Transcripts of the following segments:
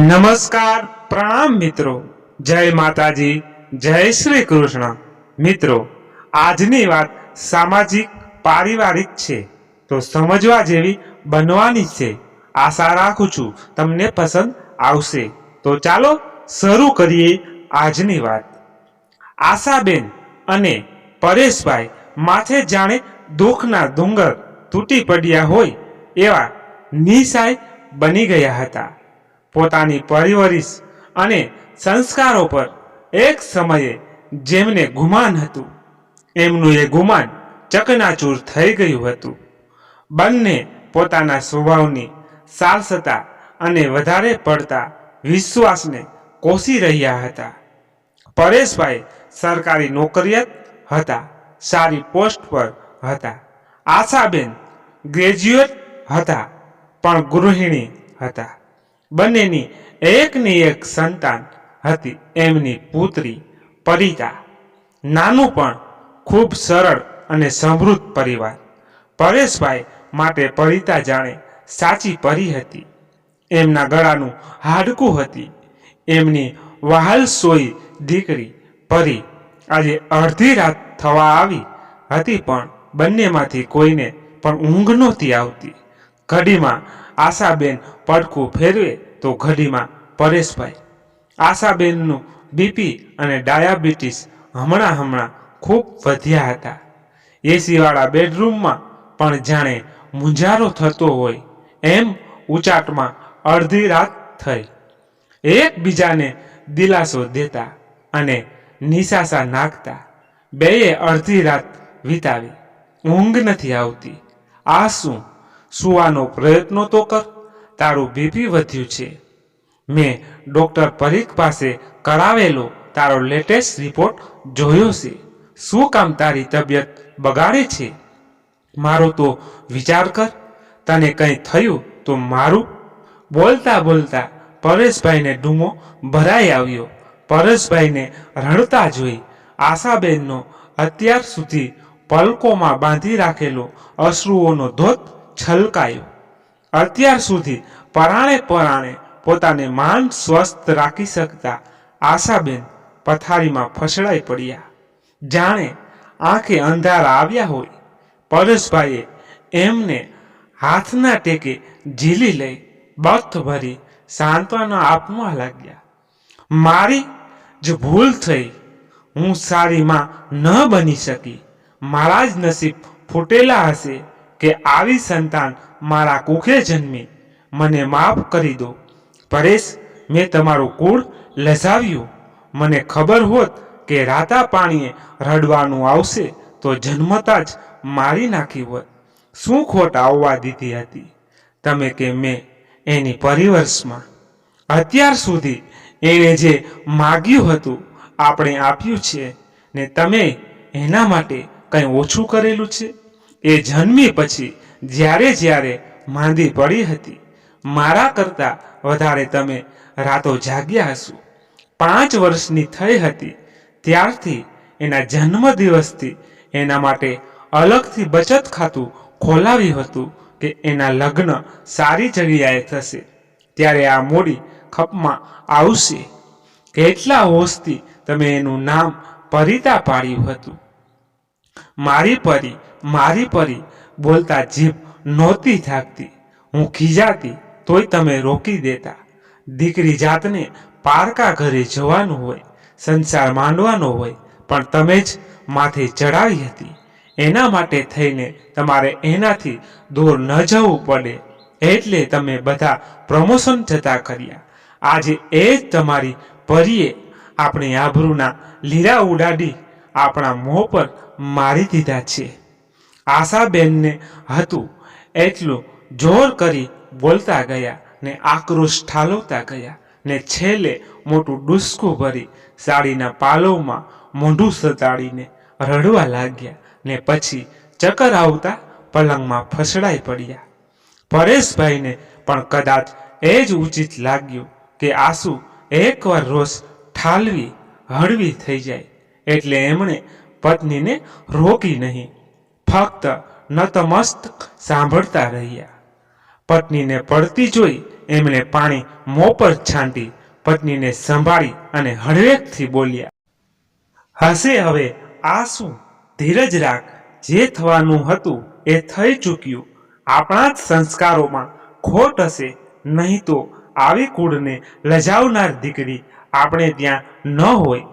નમસ્કાર પ્રણામ મિત્રો. જય માતાજી, જય શ્રી કૃષ્ણ. મિત્રો, આજની વાત સામાજિક, પારિવારિક છે. તો સમજવા જેવી બનવાની છે. આશા રાખું છું તમને પસંદ આવશે. તો ચાલો શરૂ કરીએ આજની વાત. આશાબેન અને પરેશભાઈ માથે જાણે દુઃખના ડુંગર તૂટી પડ્યા હોય એવા નિશાય બની ગયા હતા. પોતાની પરિવરીશ અને સંસ્કારો પર એક સમયે જેમને ગુમાન હતું, એમનું એ ગુમાન ચકનાચૂર થઈ ગયું હતું. બંને પોતાના સ્વભાવની સારસતા અને વધારે પડતા વિશ્વાસને કોસી રહ્યા હતા. પરેશભાઈ સરકારી નોકરિયાત હતા, સારી પોસ્ટ પર હતા. આશાબેન ગ્રેજ્યુએટ હતા, પણ ગૃહિણી હતા. બંનેની એકની એક સંતાન હતી, એમની પુત્રી પરિતા નાનું પણ, ખૂબ સરળ અને સમૃદ્ધ પરિવાર. પરેશભાઈ માટે પરિતા જાણે સાચી પરી હતી. એમના ગળાનું હાડકું હતી. એમની વહાલસોઈ દીકરી પરી આજે અડધી રાત થવા આવી હતી પણ બંનેમાંથી કોઈને પણ ઊંઘ નહોતી આવતી. ઘડીમાં આશાબેન પડખું ફેરવે તો ઘડીમાં પરેશભાઈ. આશાબેનનું બીપી અને ડાયાબિટીસ હમણાં હમણાં ખૂબ વધ્યા હતા. એસીવાળા બેડરૂમમાં પણ જાણે મૂંઝારો થતો હોય એમ ઉચાટમાં અડધી રાત થઈ. એકબીજાને દિલાસો દેતા અને નિશાસા નાખતા બેએ અડધી રાત વિતાવી. ઊંઘ નથી આવતી. આ શું સુવાનો પ્રયત્નો તો કર. તારું બીપી વધ્યું છે. મેં ડૉક્ટર પરીખ પાસે કરાવેલો તારો લેટેસ્ટ રિપોર્ટ જોયો છે. શું કામ તારી તબિયત બગાડે છે? મારો તો વિચાર કર. તને કંઈ થયું તો મારું. બોલતા બોલતા પરેશભાઈને ડૂમો ભરાઈ આવ્યો. પરેશભાઈને રડતા જોઈ આશાબેનનો અત્યાર સુધી પલકોમાં બાંધી રાખેલો અશ્રુઓનો ધોધ છલકાયો. અત્યાર સુધી પરાણે પરાણે પોતાને માન સ્વસ્થ રાખી શકતા આશાબેન પથારીમાં ફસડાઈ પડ્યા. જાણે આંખે અંધારા આવ્યા હોય. પરેશભાઈએ એમને હાથના ટેકે ઝીલી લઈ બથ ભરી સાંત્વના આપવા લાગ્યા. મારી જ ભૂલ થઈ. હું સારી માં ન બની શકી. મારા જ નસીબ ફૂટેલા હશે. કે આવી સંતાન મારા કુખે જન્મી. મને માફ કરી દો. પરેશ, મેં તમારું કુળ લજાવ્યું મને ખબર હોત કે રાતા પાણીએ રડવાનું આવશે, તો જન્મતા જ મારી નાખી હોત. શું ખોટ આવવા દીધી હતી? તમે કે મેં એની પરિવર્ષમાં. અત્યાર સુધી એણે જે માગ્યું હતું, આપણે આપ્યું છે ને તમે એના માટે કંઈ ઓછું કરેલું છે? એ જન્મી પછી જ્યારે જ્યારે માંદી પડી હતી, મારા કરતાં વધારે તમે રાતો જાગ્યા હશો. પાંચ વર્ષની થઈ હતી, ત્યારથી એના જન્મદિવસથી એના માટે અલગથી બચત ખાતું ખોલાવ્યું હતું કે એના લગ્ન સારી જગ્યાએ થશે. ત્યારે આ મોડી ખપમાં આવશે. કેટલા હોશથી તમે એનું નામ પરિતા પાડ્યું હતું. મારી પરી મારી પરી, બોલતા જીભ નહોતી થાકતી. હું ખીજાતી, તોય તમે રોકી દેતા. દીકરી જાતને પારકા ઘરે જવાનું હોય, સંસાર માંડવાનો હોય, પણ તમે જ માથે ચડાવી હતી. એના માટે થઈને તમારે એનાથી દૂર ન જવું પડે, એટલે તમે બધા પ્રમોશન જતા કર્યા. આજે એ જ તમારી પરીએ આપણી આબરૂના લીરા ઉડાડી આપણા મોં પર મારી દીધા છે. આશાબેનને હતું એટલું જોર કરી બોલતા ગયા ને આક્રોશ ઠાલવતા ગયા ને છેલ્લે મોટું ડુસકું ભરી સાડીના પાલોમાં મોઢું સતાડીને રડવા લાગ્યા ને પછી ચક્કર આવતા પલંગમાં ફસડાઈ પડ્યા. પરેશભાઈને પણ કદાચ એ જ ઉચિત લાગ્યું કે આંસુ એકવાર રોષ ઠાલવી, હળવી થઈ જાય. એટલે એમણે પત્નીને રોકી નહીં. ફક્ત નતમસ્તક સાંભળતા રહ્યા. પત્નીને પડતી જોઈ એમણે પાણી મોં પર છાંટી પત્નીને સંભાળી અને હળવેકથી બોલ્યા, હશે હવે આ શું ધીરજ રાખ. જે થવાનું હતું એ થઈ ચૂક્યું. આપણા જ સંસ્કારોમાં ખોટ હશે. નહીં તો આવી કુળને લજાવનાર દીકરી આપણે ત્યાં ન હોય.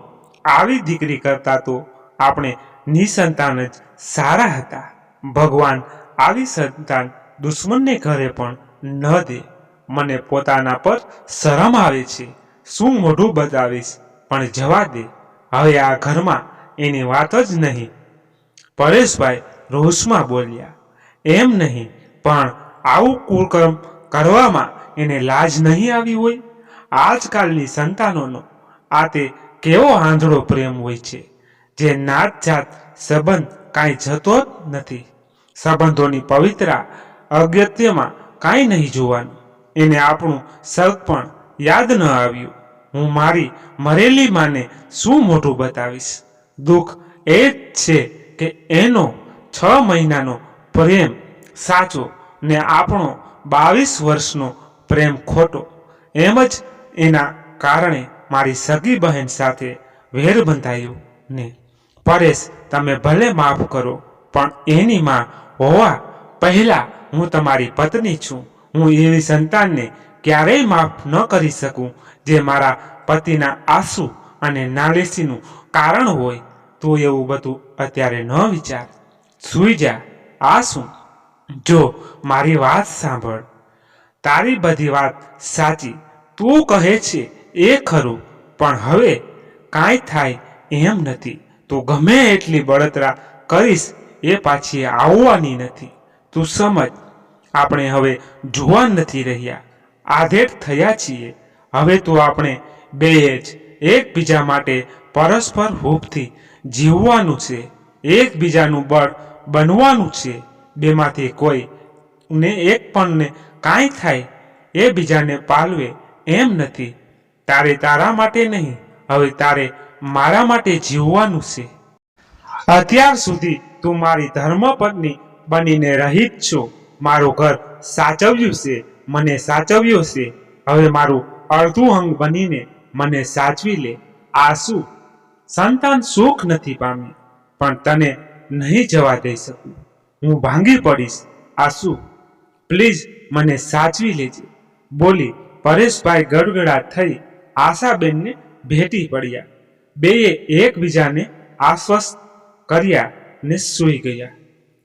આવી દીકરી કરતાં તો આપણે નિસંતાન જ સારા હતા. ભગવાન આવી સંતાન દુશ્મનને ઘરે પણ ન દે. મને પોતાના પર શરમ આવે છે. શું મોઢું બતાવીશ પણ જવા દે. હવે આ ઘરમાં એની વાત જ નહીં. પરેશભાઈ રોષમાં બોલ્યા, એમ નહીં, પણ આવું કુકર્મ કરવામાં એને લાજ નહીં આવી હોય? આજકાલની સંતાનોનો આ તે કેવો આંધળો પ્રેમ હોય છે. જે નાત જાત સંબંધ કાંઈ જતો જ નથી. સંબંધોની પવિત્રા અગત્યમાં કાંઈ નહીં જોવાનું. એને આપણું સગ પણ યાદ ન આવ્યું. હું મારી મરેલી માને શું મોઢું બતાવીશ? દુઃખ એ જ છે કે એનો છ મહિનાનો પ્રેમ સાચો ને આપણો બાવીસ વર્ષનો પ્રેમ ખોટો. એમ જ એના કારણે મારી સગી બહેન સાથે વેર બંધાયો ને પરેશ તમે ભલે માફ કરો, પણ એની માં હોવા પહેલા હું તમારી પત્ની છું. હું એવી સંતાનને ક્યારેય માફ ન કરી શકું, જે મારા પતિના આંસુ અને નાળેસીનું કારણ હોય. તો એવું બધું અત્યારે ન વિચાર. સૂઈ જા આ જો મારી વાત સાંભળ. તારી બધી વાત સાચી. તું કહે છે એ ખરું, પણ હવે કાંઈ થાય એમ નથી. તો ગમે એટલી બળતરા કરીશ, એ પાછી આવવાની નથી. તું સમજ, આપણે હવે જુવાન નથી રહ્યા. આધેડ થયા છીએ. હવે તો આપણે બે જ, એકબીજા માટે પરસ્પર હૂફથી જીવવાનું છે. એકબીજાનું બળ બનવાનું છે. બેમાંથી કોઈ ને એક પણને કાંઈ થાય, એ બીજાને પાલવે એમ નથી. તારે તારા માટે નહીં, હવે તારે મારા માટે જીવવાનું છે. અત્યાર સુધી તું મારી ધર્મપત્ની બનીને રહી જ છો. મારું ઘર સાચવ્યું છે, મને સાચવ્યો છે. હવે મારું અડધું અંગ બનીને મને સાચવી લે. આ શું સંતાન સુખ નથી પામી પણ તને નહીં જવા દઈ શકું. હું ભાંગી પડીશ. આ શું પ્લીઝ મને સાચવી લેજે. બોલી પરેશભાઈ ગડગડા થઈ આશાબેનને ભેટી પડ્યા. બેએ એકબીજાને આશ્વસ્ત કર્યા ને સૂઈ ગયા.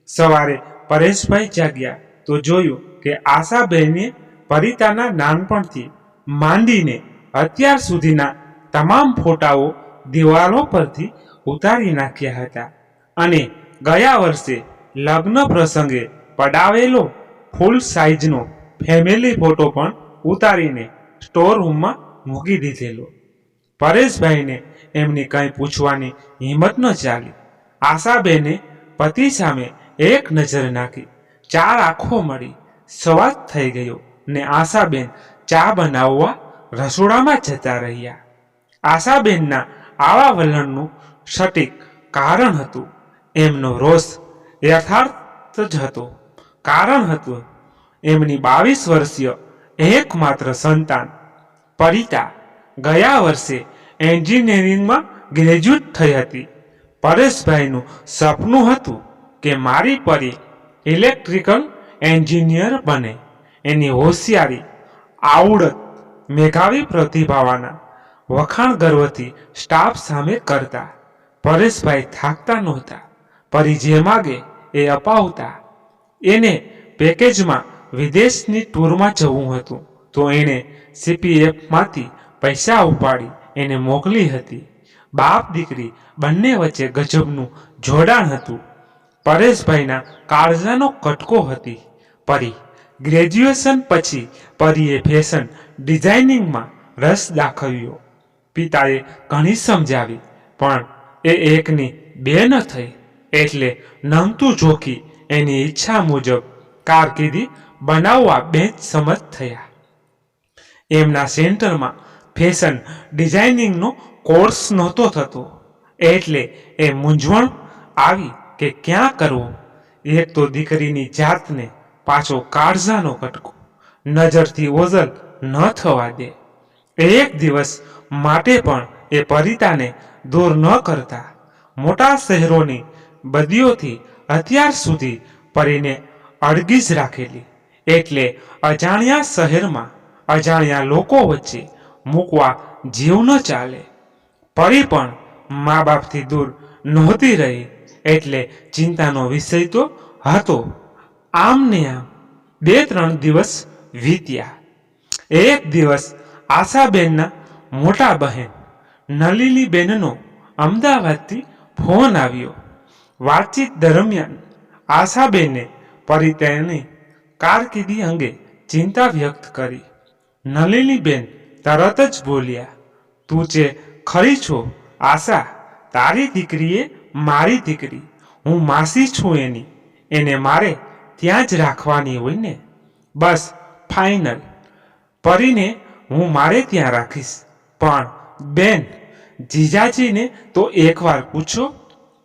સવારે પરેશભાઈ જાગ્યા તો જોયું કે આશાબહેને પરિતાના નાનપણથી માંડીને અત્યાર સુધીના તમામ ફોટાઓ દિવાલો પરથી ઉતારી નાખ્યા હતા અને ગયા વર્ષે લગ્ન પ્રસંગે પડાવેલો ફૂલ સાઇઝનો ફેમિલી ફોટો પણ ઉતારીને સ્ટોર રૂમમાં મૂકી દીધેલો. પરેશભાઈને એમની કંઈ પૂછવાની હિંમત ન ચાલી. આશાબેને પતિ સામે એક નજર નાખી. ચાર આંખો મળી સવાજ થઈ ગયો ને આશાબેન ચા બનાવવા રસોડામાં જતા રહ્યા. આશાબેનના આવા વલણનું સટીક કારણ હતું. એમનો રોષ યથાર્થ જ હતો. કારણ હતું એમની બાવીસ વર્ષીય એકમાત્ર સંતાન, પરિતા, ગયા વર્ષે એન્જિનિયરિંગમાં ગ્રેજ્યુએટ થઈ હતી. પરેશભાઈનું સપનું હતું કે મારી પરી ઇલેક્ટ્રિકલ એન્જિનિયર બને. એની હોશિયારી, આવડત મેઘાવી પ્રતિભાવાના વખાણ ગર્વથી સ્ટાફ સામે કરતા. પરેશભાઈ થાકતા નહોતા. પરી જે માગે એ અપાવતા. એને પેકેજમાં વિદેશની ટૂરમાં જવું હતું. તો એણે સીપીએફમાંથી પૈસા ઉપાડી એને મોકલી હતી. બાપ દીકરી બંને વચ્ચે ગજબનું જોડાણ હતું. પરેશભાઈના કાળજાનો કટકો હતી. પરી ગ્રેજ્યુએશન પછી પરીએ ફેશન ડિઝાઇનિંગમાં રસ દાખવ્યો. પિતાએ ઘણી સમજાવી, પણ એ એકની બે ન થઈ એટલે નમતું જોખી એની ઈચ્છા મુજબ કારકિર્દી બનાવવા બેચ સમજ થયા. એમના સેન્ટરમાં ફેશન ડિઝાઇનિંગનો કોર્સ નહોતો થતો. એટલે એ મૂંઝવણ આવી કે ક્યાં કરવું? એક તો દીકરીની જાતને પાછો કાળજાનો કટકો. નજરથી ઓઝલ ન થવા દે. એક દિવસ માટે પણ એ પરિતાને દૂર ન કરતા. મોટા શહેરોની બદીઓથી અત્યાર સુધી પરીને અડગી જ રાખેલી. એટલે અજાણ્યા શહેરમાં અજાણ્યા લોકો વચ્ચે મૂકવા જીવ ન ચાલે. પરી પણ મા બાપથી દૂર નહોતી રહી, એટલે ચિંતાનો વિષય તો હતો. આમ ને આમ બે ત્રણ દિવસ વીત્યા. એક દિવસ આશાબેનના મોટા બહેન નલીલીબેનનો અમદાવાદથી ફોન આવ્યો. વાતચીત દરમિયાન આશાબેને પરિતયની કારકિર્દી અંગે ચિંતા વ્યક્ત કરી. નલિનીબેન તરત જ બોલ્યા, તું જે ખરી છો, આશા, તારી દીકરીએ મારી દીકરી, હું માસી છું એની, એને મારે ત્યાં જ રાખવાની હોય ને? બસ, ફાઇનલ. પરીને હું મારે ત્યાં રાખીશ. પણ, બેન, જીજાજીને તો એકવાર પૂછો,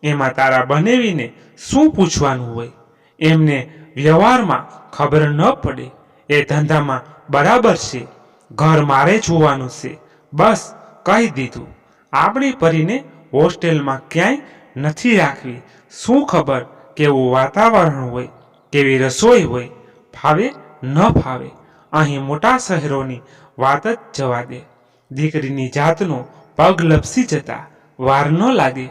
એમાં તારા બનેવીને શું પૂછવાનું હોય? એમને વ્યવહારમાં ખબર ન પડે, એ ધંધામાં બરાબર છે. ઘર મારે જોવાનું છે. બસ, કહી દીધું. આપણી પરીને હોસ્ટેલમાં ક્યાંય નથી રાખવી. શું ખબર કેવું વાતાવરણ હોય, કેવી રસોઈ હોય? ફાવે, ન ફાવે? અહીં મોટા શહેરોની વાત જ જવા દે. દીકરીની જાતનો પગ લપસી જતા વાર ન લાગે.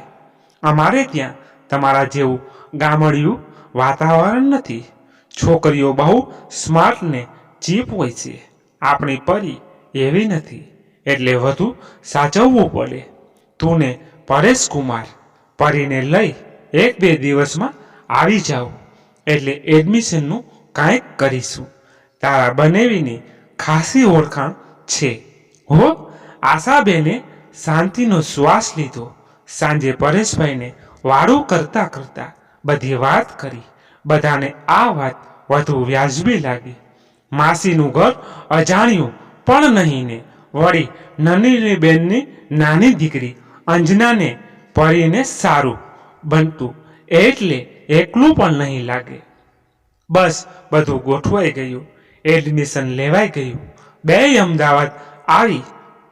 અમારે ત્યાં તમારા જેવું ગામડિયું વાતાવરણ નથી. છોકરીઓ બહુ સ્માર્ટ ને ચીપ હોય છે. આપણી પરી એવી નથી, એટલે વધુ સાચવવું પડે. તું ને પરેશ કુમાર પરીને લઈ એક બે દિવસમાં આવી જાઓ એટલે એડમિશનનું કાંઈક કરીશું. તારા બનેવીની ખાસી ઓળખાણ છે. હો, આશાબેને શાંતિનો શ્વાસ લીધો. સાંજે પરેશભાઈને વાળું કરતા કરતા બધી વાત કરી. બધાને આ વાત વધુ વ્યાજબી લાગી. માસીનું ઘર અજાણ્યું પણ નહીં ને વળી નનીની બેનની નાની દીકરી અંજનાને પરીને સારું બનતું એટલે એકલું પણ નહીં લાગે. બસ બધું ગોઠવાઈ ગયું, એડમિશન લેવાઈ ગયું. બે અમદાવાદ આવી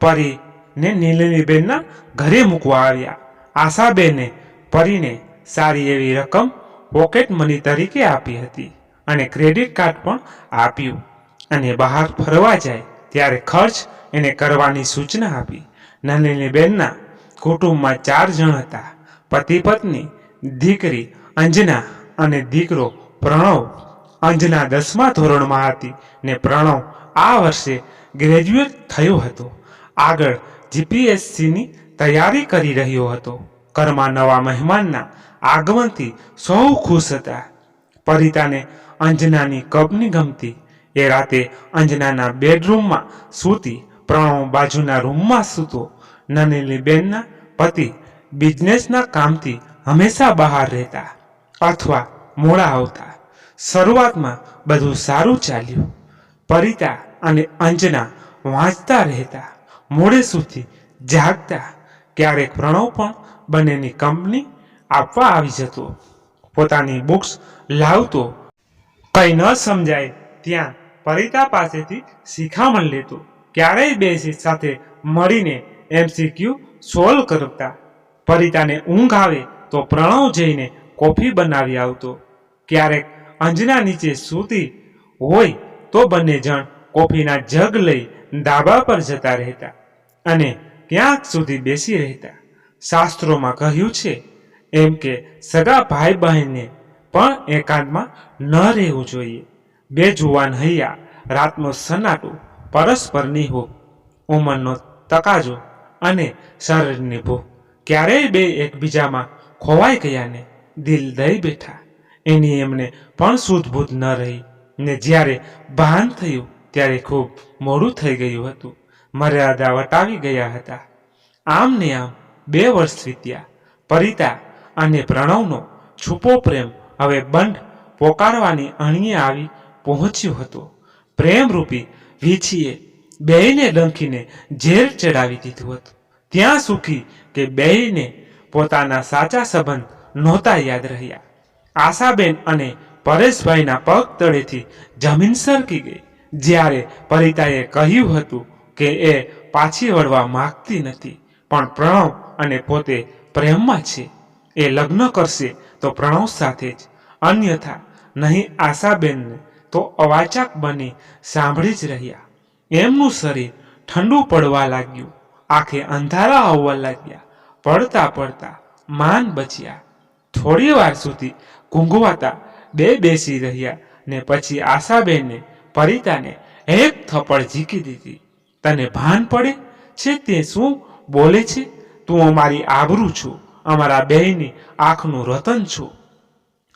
પરી ને નીલિનીબેનના ઘરે મૂકવા આવ્યા. આશાબેને પરીને સારી એવી રકમ પોકેટ મની તરીકે આપી હતી અને ક્રેડિટ કાર્ડ પણ આપ્યું. અને બહાર ફરવા જાય, ત્યારે ખર્ચ એને કરવાની સૂચના આપી. નલિનીબેનના કુટુંબમાં ચાર જણ હતા. પતિ પત્ની, દીકરી અંજના અને દીકરો પ્રણવ. અંજના દસમા ધોરણમાં હતી ને પ્રણવ આ વર્ષે ગ્રેજ્યુએટ થયો હતો. આગળ જીપીએસસીની તૈયારી કરી રહ્યો હતો. ઘરમાં નવા મહેમાનના આગમનથી સૌ ખુશ હતા. પરિતાને અંજનાની કપની ગમતી એ રાતે અંજનાના બેડરૂમમાં સૂતી, પ્રણવ બાજુના રૂમમાં સૂતો. નનીલી બેનના પતિ બિઝનેસના કામથી હંમેશા બહાર રહેતા અથવા મોડા આવતા. શરૂઆતમાં બધું સારું ચાલ્યું. પરિતા અને અંજના વાંચતા રહેતા, મોડે સુધી જાગતા. ક્યારેક પ્રણવ પણ બંનેની કંપની આપવા આવી જતો. પોતાની બુક્સ લાવતો. કંઈ ન સમજાય ત્યાં પરિતા પાસેથી શિખામણ લેતો. ક્યારેય બેસી સાથે મળીને એમસીક્યુ સોલ્વ કરતા. પરિતાને ઊંઘ આવે તો પ્રણવ જઈને કોફી બનાવી આવતો. ક્યારેક અંજના નીચે સૂતી હોય તો બંને જણ કોફીના જગ લઈ ધાબા પર જતા રહેતા અને ક્યાંક સુધી બેસી રહેતા. શાસ્ત્રોમાં કહ્યું છે, એમ કે સગા ભાઈ બહેનને પણ એકાંતમાં ન રહેવું જોઈએ. બે જુવાન હૈયા, રાતનો સન્નાટો પરસ્પરની હો, ઉંમરનો તકાજો અને શરીરની ભૂખ ક્યારેય બે એકબીજામાં ખોવાઈ ગયા ને દિલ દઈ બેઠા. એની એમને પણ સૂઝબૂઝ ન રહી. ને જ્યારે ભાન થયું, ત્યારે ખૂબ મોડું થઈ ગયું હતું. મર્યાદા વટાવી ગયા હતા. આમ ને આમ બે વર્ષ વીત્યા. પરિતા અને પ્રણવનો છુપો પ્રેમ હવે બંધ પોકારવાની અણીએ આવી પહોંચ્યો હતો. પ્રેમરૂપી વીછીએ બેયને ડંખીને ઝેર ચડાવી દીધું હતું. ત્યાં સુખી કે બેયને પોતાના સાચા સંબંધ નહોતા યાદ રહ્યા. આશાબેન અને પરેશભાઈના પગ તળેથી જમીન સરકી ગઈ. જ્યારે પરિતાએ કહ્યું હતું કે એ પાછી વળવા માગતી નથી, પણ પ્રણવ અને પોતે પ્રેમમાં છે. એ લગ્ન કરશે તો પ્રણવ સાથે જ. અન્યથા નહીં આશાબેનને તો અવાચક બની સાંભળી જ રહ્યા. એમનું શરીર ઠંડુ પડવા લાગ્યું. આંખે અંધારા આવવા લાગ્યા. પડતા પડતા માન બચ્યા. થોડી વાર સુધી ઘૂંઘવાતા બે બેસી રહ્યા ને પછી આશાબેને પરિતાને એક થપ્પડ ઝીકી દીધી. તને ભાન પડે? છે તે શું બોલે છે? તું અમારી આબરૂ છું. અમારા બેની આંખનું રતન છું.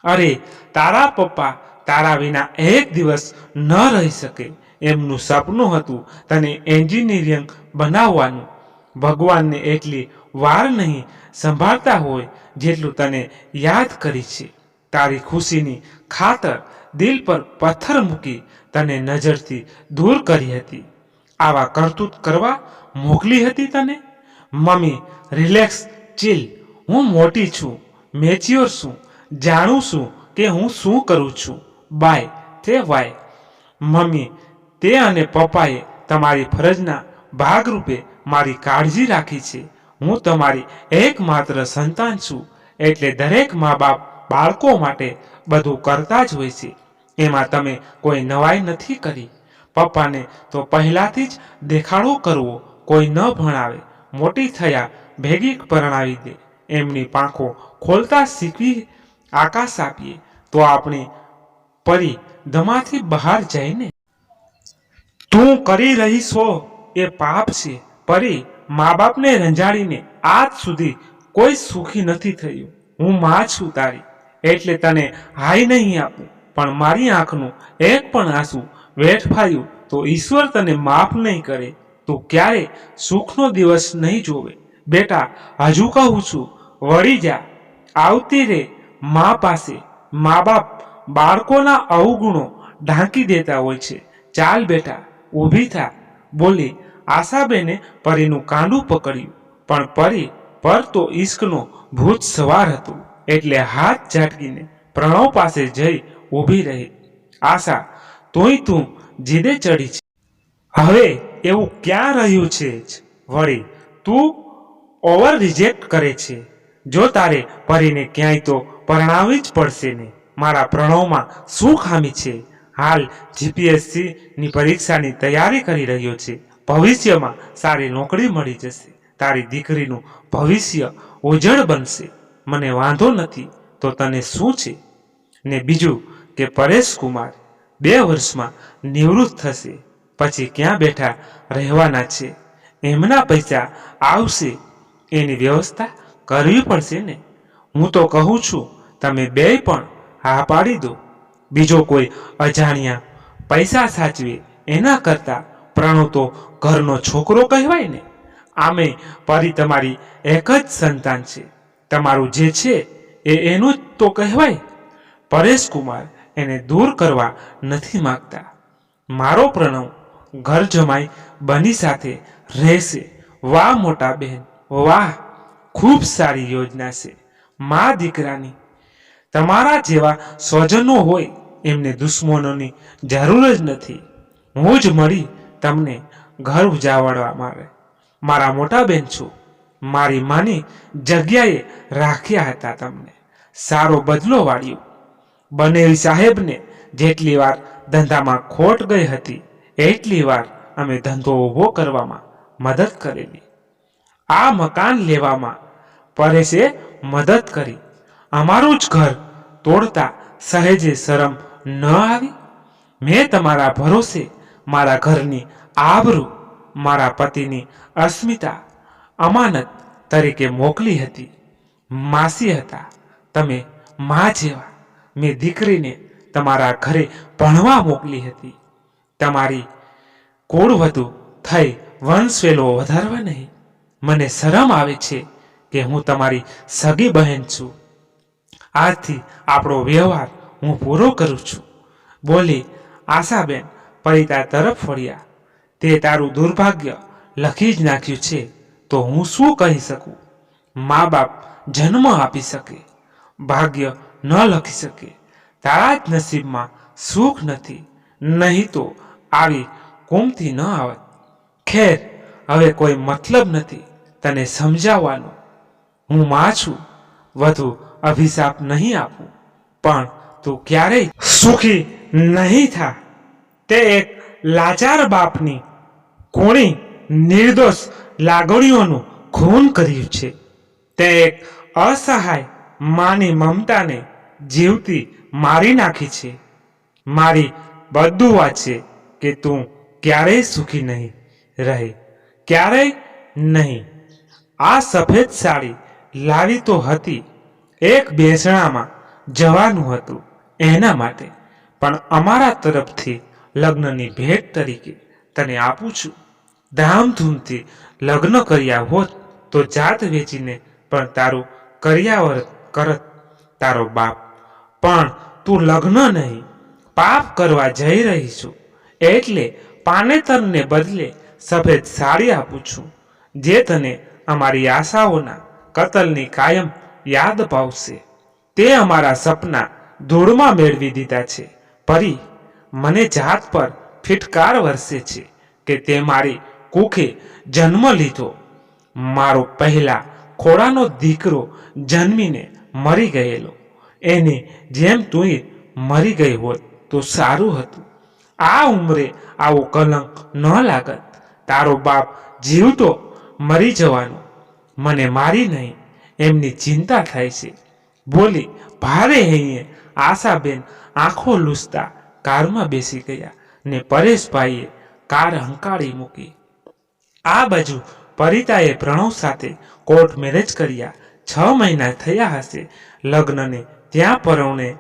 અરે, તારા પપ્પા તારા વિના એક દિવસ ન રહી શકે. એમનું સપનું હતું તને એન્જિનિયરિંગ બનાવવાનું. ભગવાનને એટલી વાર નહીં સંભાળતા હોય જેટલું તને યાદ કરી છે. તારી ખુશીની ખાતર દિલ પર પથ્થર મૂકી તને નજરથી દૂર કરી હતી. આવા કરતૂત કરવા મોકલી હતી તને? Mummy, relax, chill. હું મોટી છું, મેચ્યોર છું, જાણું છું કે હું શું કરું છું. બાય તે વાય મમ્મી, તે અને પપ્પાએ તમારી ફરજના ભાગરૂપે મારી કાળજી રાખી છે. હું તમારી એકમાત્ર સંતાન છું, એટલે દરેક મા બાપ બાળકો માટે બધું કરતા જ હોય છે. એમાં તમે કોઈ નવાઈ નથી કરી. પપ્પાને તો પહેલાથી જ દેખાડો કરવો કોઈ ન ભણાવે. મોટી થયા ભેગી પરણાવી દે. એમની પાંખો ખોલતા શીખવી આકાશ આપીએ. તો આપણે પરી ધમાથી બહાર જઈને, તું કરી રહી છો એ પાપ છે. પરી મા બાપને રંજાડીને આજ સુધી કોઈ સુખી નથી થયું. હું માં છું તારી, એટલે તને હાઈ નહીં આપું, પણ મારી આંખનું એક પણ આંસુ વેઠફાયું તો ઈશ્વર તને માફ નહીં કરે, તો ક્યારે સુખનો દિવસ નહીં જોવે? બેટા, હજુ કહું છું, વળી જા, આવતી રે મા પાસે મા બાપ બાળકોના અવગુણો ઢાંકી દેતા હોય છે. ચાલ બેટા, ઊભી થા. બોલી, આશાબેને પરીનું કાંડું પકડ્યું. પણ પરી, પર તો ઈશ્કનો ભૂત સવાર હતું. એટલે હાથ ઝાટકીને પ્રણવ પાસે જઈ ઊભી રહી. આશા, તોય તું જીદે ચડી છે. હવે એવું ક્યાં રહ્યું છે જ? વળી, તું ઓવર રિજેક્ટ કરે છે. જો તારે પરીને ક્યાંય તો પરણાવવી જ પડશે ને. મારા પ્રણવમાં શું ખામી છે? હાલ જીપીએસસીની પરીક્ષાની તૈયારી કરી રહ્યો છે. ભવિષ્યમાં સારી નોકરી મળી જશે. તારી દીકરીનું ભવિષ્ય ઉજળ બનશે. મને વાંધો નથી. તો તને શું છે? ને બીજું કે પરેશ કુમાર બે વર્ષમાં નિવૃત્ત થશે. પછી ક્યાં બેઠા રહેવાના છે? એમના પૈસા આવશે. એની વ્યવસ્થા કરવી પડશે ને? હું તો કહું છું, તમે બે પણ હા પાડી દો. બીજો કોઈ અજાણ્યા પૈસા સાચવે એના કરતા પ્રણવ તો ઘરનો છોકરો કહેવાય ને. આમે પરી તમારી એક જ સંતાન છે. તમારું જે છે એ એનું જ તો કહેવાય. પરેશકુમાર એને દૂર કરવા નથી માંગતા. મારો પ્રણવ ઘર જમાઈ બની સાથે રહેશે. વાહ મોટા બહેન, વાહ. ખૂબ સારી યોજના છે. મા દીકરાની તમારા જેવા સ્વજનો હોય, એમને દુશ્મનોની જરૂર જ નથી. હું જ મળી તમને ઘર ઉજાવડવા મારે મારા મોટા બેન છું. મારી માની જગ્યાએ રાખ્યા હતા તમને. સારો બદલો વાળ્યો. બનેલ સાહેબને જેટલી વાર ધંધામાં ખોટ ગઈ હતી, એટલી વાર અમે ધંધો ઊભો કરવામાં મદદ કરેલી. આ મકાન લેવામાં પરેશે મદદ કરી. અમારું જ ઘર તોડતા સહેજે શરમ ન આવી? મેં તમારા ભરોસે મારા ઘરની આબરૂ મારા પતિની અસ્મિતા અમાનત તરીકે મોકલી હતી. માસી હતા, તમે મા જેવા. મેં દીકરીને તમારા ઘરે ભણવા મોકલી હતી. તમારી કુળવધુ થઈ વંશવેલો વધારવા નહીં. મને શરમ આવે છે કે હું તમારી સગી બહેન છું. આજથી આપણો વ્યવહાર હું પૂરો કરું છું. બોલી, આશાબેન, પરિતા તરફ વળ્યા. તે તારું દુર્ભાગ્ય લખી જ નાખ્યું છે. તો હું શું કહી શકું? મા બાપ જન્મ આપી શકે, ભાગ્ય ન લખી શકે, તારા જ નસીબમાં સુખ નથી, નહીં તો આવી કુમતી ન આવત ખેર, હવે કોઈ મતલબ નથી તને સમજાવવાનો. હું માં છું, વધુ અભિશાપ નહીં આપું. પણ તું ક્યારેય સુખી નહીં થા. તે એક લાચાર બાપની કોણી નિર્દોષ લાગણીઓનું ખૂન કર્યું છે. તે એક અસહાય માની મમતાને જીવતી મારી નાખી છે. મારી બધું છે કે તું ક્યારેય સુખી નહીં રહે. ક્યારેય નહીં. આ સફેદ સાડી લાવી તો હતી એક બેસણામાં જવાનું હતું એના માટે. પણ અમારા તરફથી લગ્નની ભેટ તરીકે તને આપું છું. ધામધૂમથી લગ્ન કર્યા હોત તો જાત વેચીને પણ તારું કર્યાવર કરત તારો બાપ. પણ તું લગ્ન નહીં, પાપ કરવા જઈ રહી છું, એટલે પાનેતરને બદલે સફેદ સાડી આપું છું, જે તને અમારી આશાઓના કતલની કાયમ યાદ પાવશે. તે અમારા સપના ધૂળમાં મેળવી દીધા છે. પરી, મને જાત પર ફિટકાર વરસે છે કે તે મારી કુખે જન્મ લીધો. મારો પહેલા ખોડાનો દીકરો જન્મીને મરી ગયેલો. એને જેમ તુંય મરી ગઈ હોત તો સારું હતું. આ ઉંમરે આવો કલંક ન લાગત. તારો બાપ જીવતો મરી જવાનો. મને મારી નહીં એમની ચિંતા થાય છે. બોલી, ભારે હૈયે. આશાબેન આંખો લૂસતા કારમાં બેસી ગયા ને પરેશભાઈએ કાર હંકાળી મૂકી. આ બાજુ પરિતાએ પ્રણવ સાથે કોર્ટ મેરેજ કર્યા. છ મહિના થયા હશે લગ્નને. ત્યાં પરવણે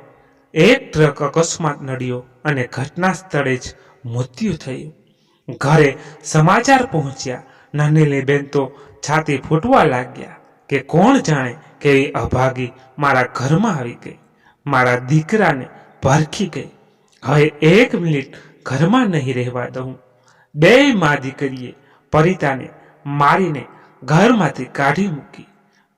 એક ટ્રક અકસ્માત નડ્યો અને ઘટના સ્થળે જ મૃત્યુ થયું. ઘરે સમાચાર પહોંચ્યા. નાનીલી બેન તો છાતી ફૂટવા લાગ્યા. કે કોણ જાણે કેવી અભાગી મારા ઘરમાં આવી ગઈ. મારા દીકરાને ભરખી ગઈ. હવે એક મિનિટ ઘરમાં નહીં રહેવા દઉં. બે મા દીકરીએ પરિતાને મારીને ઘરમાંથી કાઢી મૂકી.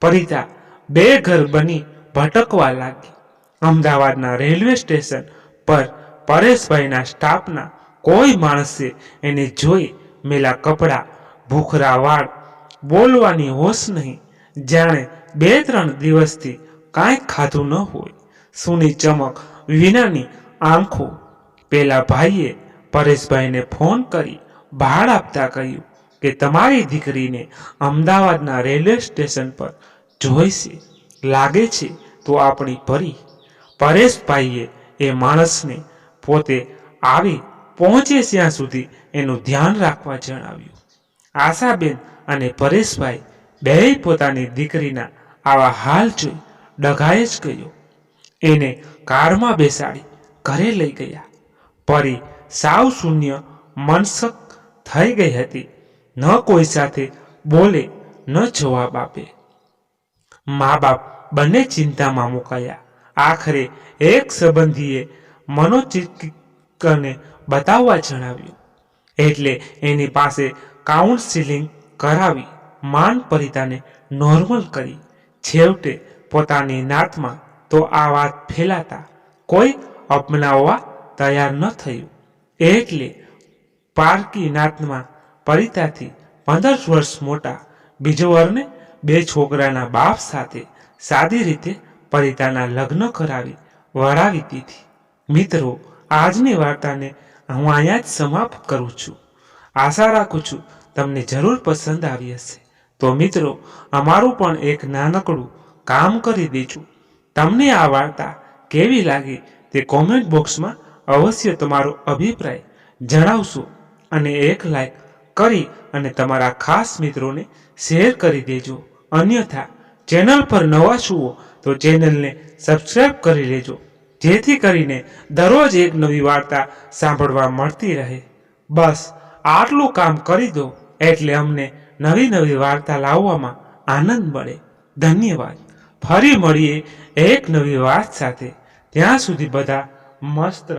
પરિતા બે ઘર બની ભટકવા લાગી. અમદાવાદના રેલવે સ્ટેશન પર પરેશભાઈના સ્ટાફના કોઈ માણસે એને જોઈ મેલા કપડાં, ભૂખરા વાળ, બોલવાની હોશ નહીં. જાણે બે ત્રણ દિવસથી કાંઈ ખાધું ન હોય. સુની ચમક વિનાની આંખો. પેલા ભાઈએ પરેશભાઈને ફોન કરી ભાડ આપતા કહ્યું કે તમારી દીકરીને અમદાવાદના રેલવે સ્ટેશન પર જોઈશે. લાગે છે તો આપણી પરી. પરેશભાઈએ એ માણસને પોતે આવી પહોંચે ત્યાં સુધી એનું ધ્યાન રાખવા જણાવ્યું. આશાબેન અને પરેશભાઈ બેય પોતાની દીકરીના આવા હાલ જોઈ ડઘાએ જ ગયો એને કારમાં બેસાડી ઘરે લઈ ગયા. પરી સાવ શૂન્ય મનસક થઈ ગઈ હતી. ન કોઈ સાથે બોલે, ન જવાબ આપે. મા બાપ બંને ચિંતામાં મુકાયા. આખરે એક સંબંધીએ મનોચિકને બતાવવા જણાવ્યું, એટલે એની પાસે કાઉન્સિલિંગ કરાવી. માન પરિતાને નોર્મલ કરી. છેવટે પોતાની નાતમાં તો આ વાત ફેલાતા કોઈ અપનાવવા તૈયાર ન થયું. એટલે પારકી નાતમાં પરિતાથી પંદર વર્ષ મોટા બીજો વરને બે છોકરાના બાપ સાથે સાદી રીતે પરિતાના લગ્ન કરાવી વળાવી દીધી. મિત્રો, આજની વાર્તાને હું અહીંયા જ સમાપ્ત કરું છું. આશા રાખું છું તમને જરૂર પસંદ આવી હશે. તો મિત્રો, અમારું પણ એક નાનકડું કામ કરી દેજો. તમને આ વાર્તા કેવી લાગી તે કોમેન્ટ બોક્સમાં અવશ્ય તમારો અભિપ્રાય જણાવશો અને એક લાઈક કરી અને તમારા ખાસ મિત્રોને શેર કરી દેજો. અન્યથા ચેનલ પર નવા છુઓ તો ચેનલને સબસ્ક્રાઈબ કરી લેજો. જેથી કરીને દરરોજ એક નવી વાર્તા સાંભળવા મળતી રહે. બસ, આટલું કામ કરી દો એટલે અમને નવી નવી વાર્તા લાવવામાં આનંદ મળે. ધન્યવાદ. ફરી મળીએ એક નવી વાત સાથે. ત્યાં સુધી બધા મસ્ત